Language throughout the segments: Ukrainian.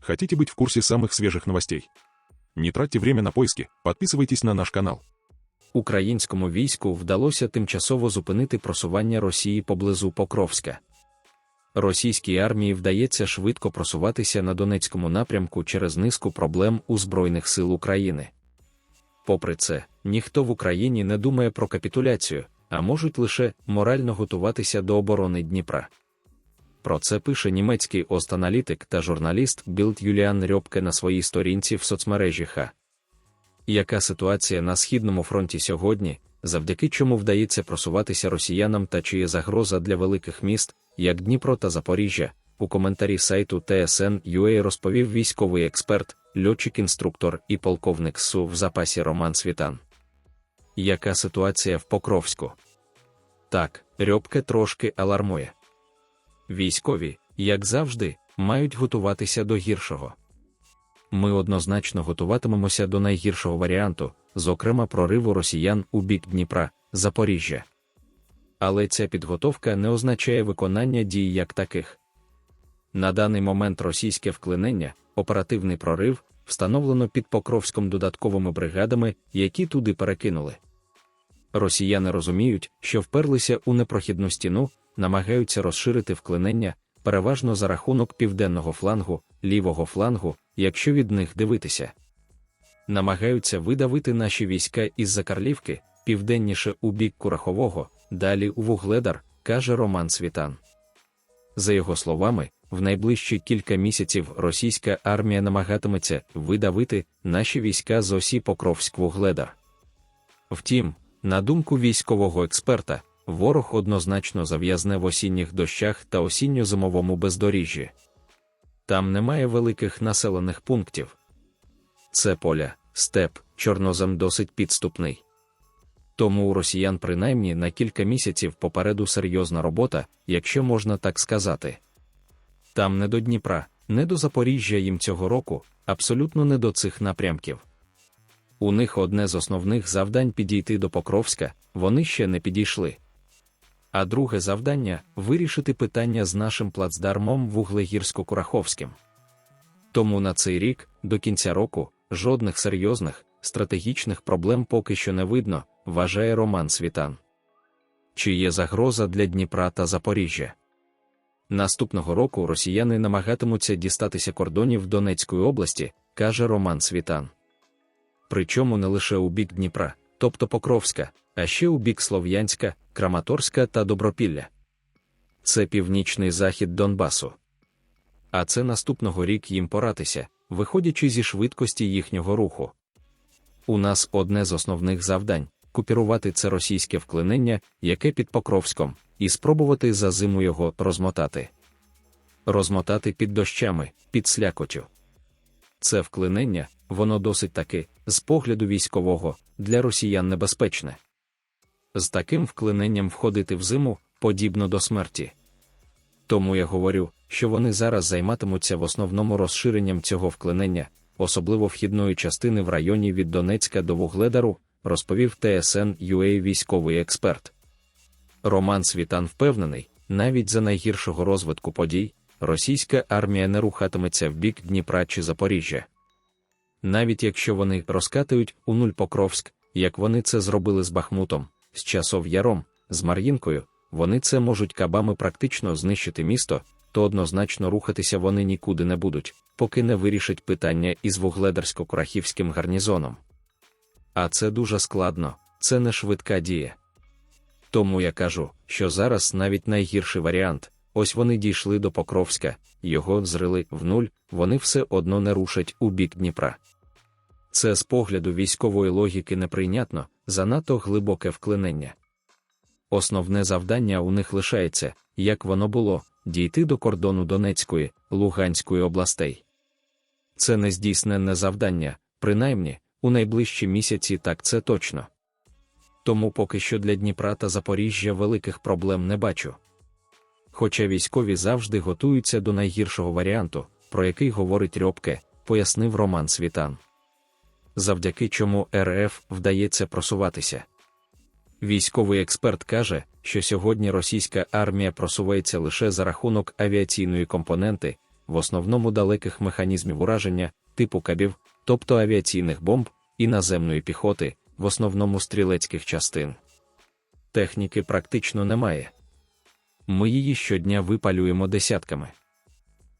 Хотите быть в курсе самых свежих новостей? Не тратьте время на поиски, подписывайтесь на наш канал. Українському війську вдалося тимчасово зупинити просування Росії поблизу Покровська. Російській армії вдається швидко просуватися на Донецькому напрямку через низку проблем у Збройних сил України. Попри це, ніхто в Україні не думає про капітуляцію, а можуть лише морально готуватися до оборони Дніпра. Про це пише німецький ост-аналітик та журналіст Білд Юліан Рьобке на своїй сторінці в соцмережі Ха. Яка ситуація на східному фронті сьогодні, завдяки чому вдається просуватися росіянам та чи є загроза для великих міст, як Дніпро та Запоріжжя, у коментарі сайту TSN.ua розповів військовий експерт, льотчик-інструктор і полковник СУ в запасі Роман Світан. Яка ситуація в Покровську? Так, Рьобке трошки алармує. Військові, як завжди, мають готуватися до гіршого. Ми однозначно готуватимемося до найгіршого варіанту, зокрема прориву росіян у бік Дніпра, Запоріжжя. Але ця підготовка не означає виконання дій як таких. На даний момент російське вклинення, оперативний прорив, встановлено під Покровськом додатковими бригадами, які туди перекинули. Росіяни розуміють, що вперлися у непрохідну стіну, намагаються розширити вклинення, переважно за рахунок південного флангу, лівого флангу, якщо від них дивитися. Намагаються видавити наші війська із Закарлівки, південніше у бік Курахового, далі у Вугледар, каже Роман Світан. За його словами, в найближчі кілька місяців російська армія намагатиметься видавити наші війська з осі Покровськ-Вугледар. Втім, на думку військового експерта, ворог однозначно зав'язне в осінніх дощах та осінньо-зимовому бездоріжжі. Там немає великих населених пунктів. Це поля, степ, чорнозем досить підступний. Тому у росіян принаймні на кілька місяців попереду серйозна робота, якщо можна так сказати. Там не до Дніпра, не до Запоріжжя їм цього року, абсолютно не до цих напрямків. У них одне з основних завдань підійти до Покровська, вони ще не підійшли. А друге завдання вирішити питання з нашим плацдармом Вуглегірсько-Кураховським. Тому на цей рік, до кінця року, жодних серйозних, стратегічних проблем поки що не видно, вважає Роман Світан. Чи є загроза для Дніпра та Запоріжжя? Наступного року росіяни намагатимуться дістатися кордонів Донецької області, каже Роман Світан. Причому не лише у бік Дніпра, тобто Покровська, а ще у бік Слов'янська, Краматорська та Добропілля. Це північний захід Донбасу. А це наступного рік їм поратися, виходячи зі швидкості їхнього руху. У нас одне з основних завдань купірувати це російське вклинення, яке під Покровськом, і спробувати за зиму його розмотати. Розмотати під дощами, під слякотю. Це вклинення, воно досить таки, з погляду військового, для росіян небезпечне. З таким вклиненням входити в зиму подібно до смерті. Тому я говорю, що вони зараз займатимуться в основному розширенням цього вклинення, особливо вхідної частини в районі від Донецька до Вугледару, розповів ТСН UA військовий експерт. Роман Світан впевнений, навіть за найгіршого розвитку подій, російська армія не рухатиметься в бік Дніпра чи Запоріжжя. Навіть якщо вони розкатують у нуль Покровськ, як вони це зробили з Бахмутом, з часов Яром, з Мар'їнкою, вони це можуть кабами практично знищити місто, то однозначно рухатися вони нікуди не будуть, поки не вирішать питання із вугледарсько-курахівським гарнізоном. А це дуже складно, це не швидка дія. Тому я кажу, що зараз навіть найгірший варіант ось вони дійшли до Покровська, його зрили в нуль, вони все одно не рушать у бік Дніпра. Це з погляду військової логіки неприйнятно, занадто глибоке вклинення. Основне завдання у них лишається, як воно було, дійти до кордону Донецької, Луганської областей. Це нездійсненне завдання, принаймні, у найближчі місяці так це точно. Тому поки що для Дніпра та Запоріжжя великих проблем не бачу. Хоча військові завжди готуються до найгіршого варіанту, про який говорить Рьобке, пояснив Роман Світан. Завдяки чому РФ вдається просуватися. Військовий експерт каже, що сьогодні російська армія просувається лише за рахунок авіаційної компоненти, в основному далеких механізмів ураження, типу кабів, тобто авіаційних бомб, і наземної піхоти, в основному стрілецьких частин. Техніки практично немає. Ми її щодня випалюємо десятками.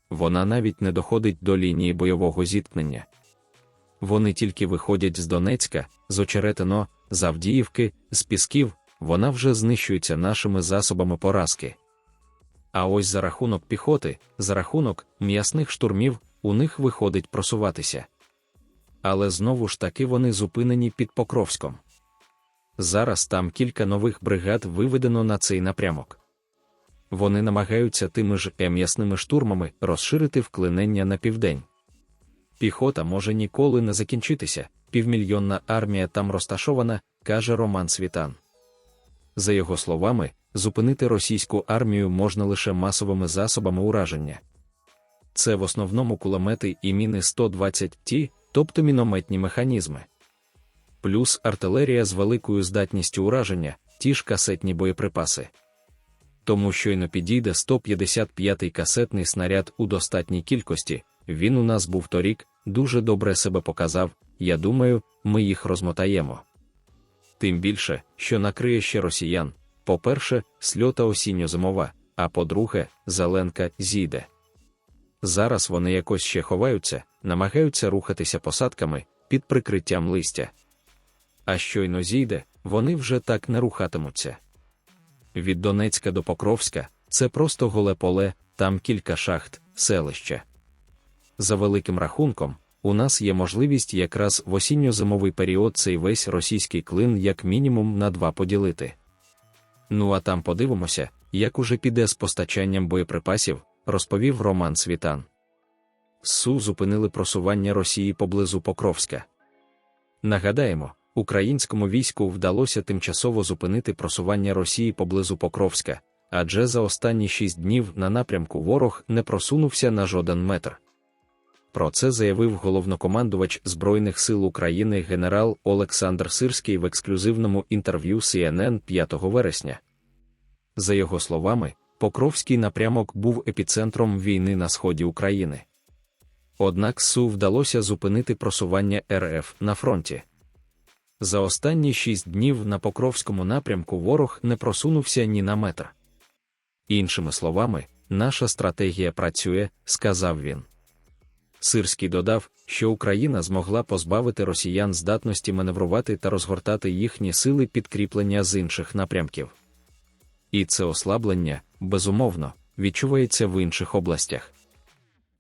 Вона навіть не доходить до лінії бойового зіткнення. Вони тільки виходять з Донецька, з Очеретино, з Авдіївки, з Пісків, вона вже знищується нашими засобами поразки. А ось за рахунок піхоти, за рахунок м'ясних штурмів, у них виходить просуватися. Але знову ж таки вони зупинені під Покровськом. Зараз там кілька нових бригад виведено на цей напрямок. Вони намагаються тими ж м'ясними штурмами розширити вклинення на південь. Піхота може ніколи не закінчитися, півмільйонна армія там розташована, каже Роман Світан. За його словами, зупинити російську армію можна лише масовими засобами ураження. Це в основному кулемети і міни 120 ті, тобто мінометні механізми. Плюс артилерія з великою здатністю ураження, ті ж касетні боєприпаси. Тому щойно підійде 155-й касетний снаряд у достатній кількості, він у нас був торік, дуже добре себе показав, я думаю, ми їх розмотаємо. Тим більше, що накриє ще росіян, по-перше, сльота осінньо-зимова, а по-друге, зеленка зійде. Зараз вони якось ще ховаються, намагаються рухатися посадками під прикриттям листя. А щойно зійде, вони вже так не рухатимуться. Від Донецька до Покровська це просто голе поле, там кілька шахт, селища. За великим рахунком, у нас є можливість якраз в осінньо-зимовий період цей весь російський клин як мінімум на два поділити. Ну а там подивимося, як уже піде з постачанням боєприпасів, розповів Роман Світан. СУ зупинили просування Росії поблизу Покровська. Нагадаємо, українському війську вдалося тимчасово зупинити просування Росії поблизу Покровська, адже за останні шість днів на напрямку ворог не просунувся на жоден метр. Про це заявив головнокомандувач Збройних сил України генерал Олександр Сирський в ексклюзивному інтерв'ю CNN 5 вересня. За його словами, Покровський напрямок був епіцентром війни на сході України. Однак СУ вдалося зупинити просування РФ на фронті. За останні шість днів на Покровському напрямку ворог не просунувся ні на метр. Іншими словами, наша стратегія працює, сказав він. Сирський додав, що Україна змогла позбавити росіян здатності маневрувати та розгортати їхні сили підкріплення з інших напрямків. І це ослаблення, безумовно, відчувається в інших областях.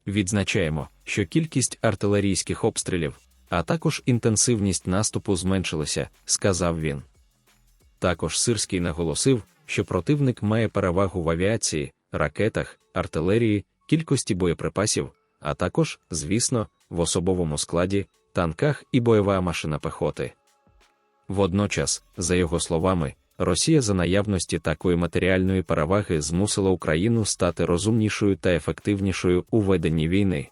Відзначаємо, що кількість артилерійських обстрілів, а також інтенсивність наступу зменшилася, сказав він. Також Сирський наголосив, що противник має перевагу в авіації, ракетах, артилерії, кількості боєприпасів, а також, звісно, в особовому складі, танках і бойова машина пехоти. Водночас, за його словами, Росія за наявності такої матеріальної переваги змусила Україну стати розумнішою та ефективнішою у веденні війни.